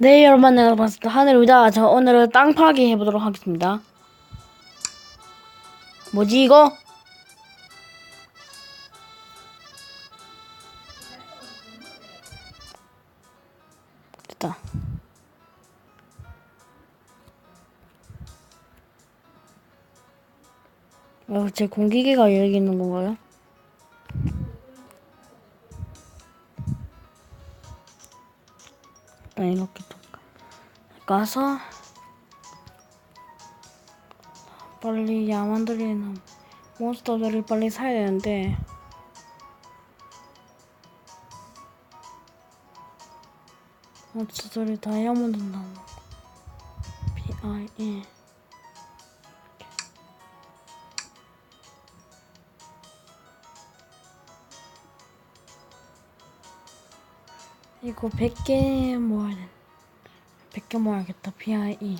네, 여러분 안녕하세요. 하늘입니다. 저 오늘은 땅 파기 해보도록 하겠습니다. 뭐지 이거? 됐다. 어, 제 공기계가 여기 있는 건가요? 이렇게 좀 가서 빨리 야만들이나 몬스터들을 빨리 사야 되는데 몬스터들이 다이아몬드 나오는 거 B-I-E 이거 100개 모아야 돼. 100개 모아야겠다 B-I-E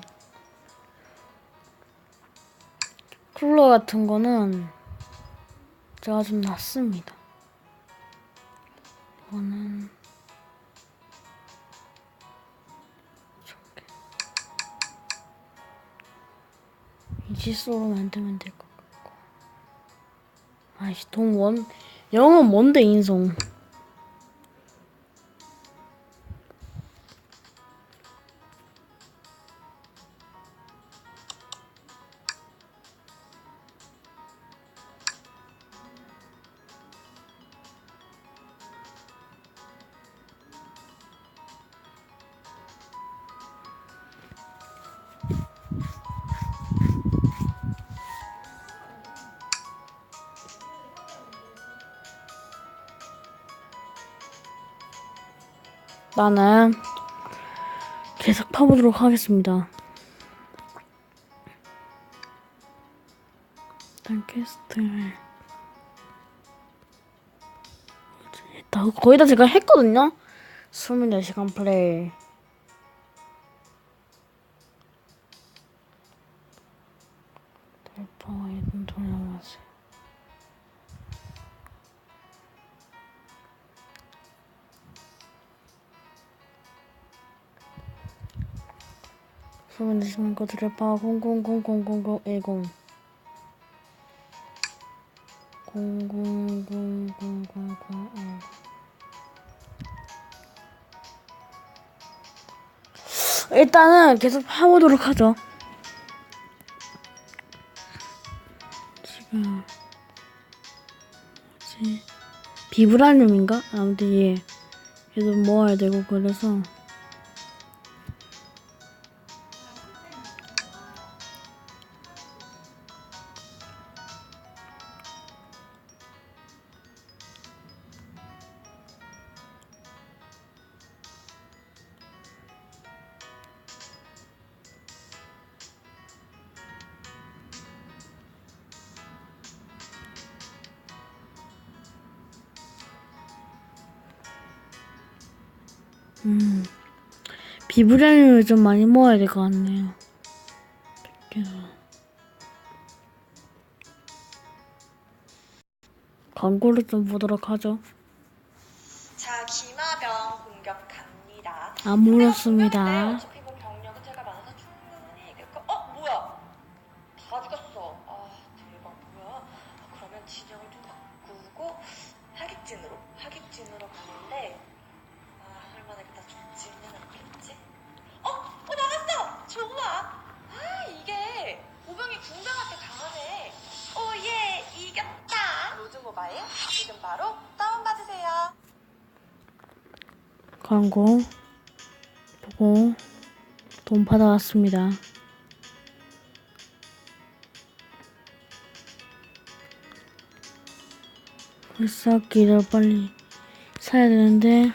쿨러 같은 거는 제가 좀 낫습니다. 이거는 저기. 이지스로 만들면 될 것 같고. 아이씨 동원 영어 뭔데 인성 나는 계속 파보도록 하겠습니다. 일단 퀘스트를 다 거의 다 제가 했거든요. 24시간 플레이. 대파와 이동 돌아가 내시는 것들을 봐 00000010 00000010 일단은 계속 파보도록 하죠. 지금 뭐지? 비브라늄인가? 아무튼 예. 계속 모아야 되고 그래서 음, 비브라늄을 좀 많이 모아야 될 것 같네요. 100개로. 광고를 좀 보도록 하죠. 자, 기마병 공격 갑니다. 안 물었습니다. 네, 어차 모바일 지금 바로 다운 받으세요. 광고 보고 돈 받아왔습니다. 글싸기를 빨리 사야 되는데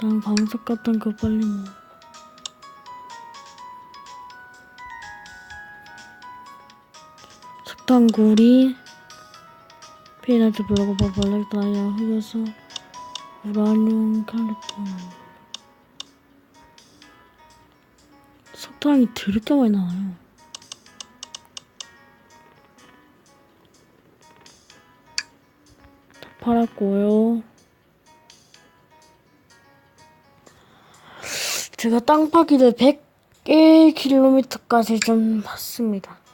난 광석 같은 거 빨리 뭐 석탄구리 피나트 블로그 버블렉 다이아 흑여서 우라늄 칼리톤 석탄이 더럽게 많이 나와요. 다 팔았고요. 제가 땅 파기를 101km까지 좀 봤습니다.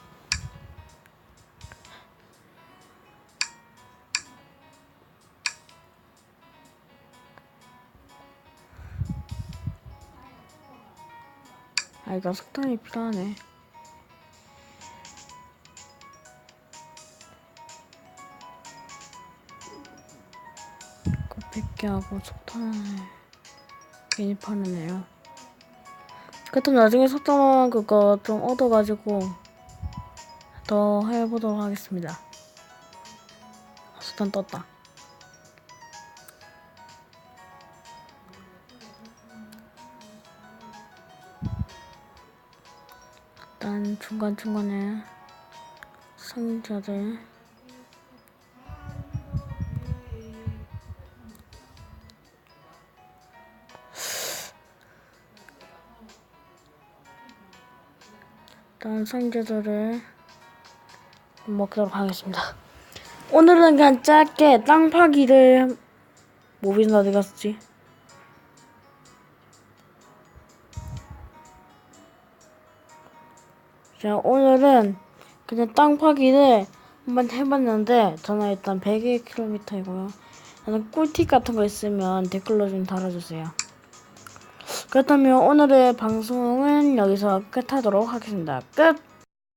아, 이거 석탄이 필요하네. 100개 하고 석탄을 괜히 파는애요. 그때 나중에 석탄 그거 좀 얻어가지고 더 해보도록 하겠습니다. 석탄 떴다. 일단 중간중간에 상자들 일단 상자들을 먹도록 하겠습니다. 오늘은 그냥 짧게 땅 파기를 모비는 어디 갔지? 자 오늘은 그냥 땅 파기를 한번 해봤는데 저는 일단 101km이고요. 저는 꿀팁 같은 거 있으면 댓글로 좀 달아주세요. 그렇다면 오늘의 방송은 여기서 끝하도록 하겠습니다. 끝!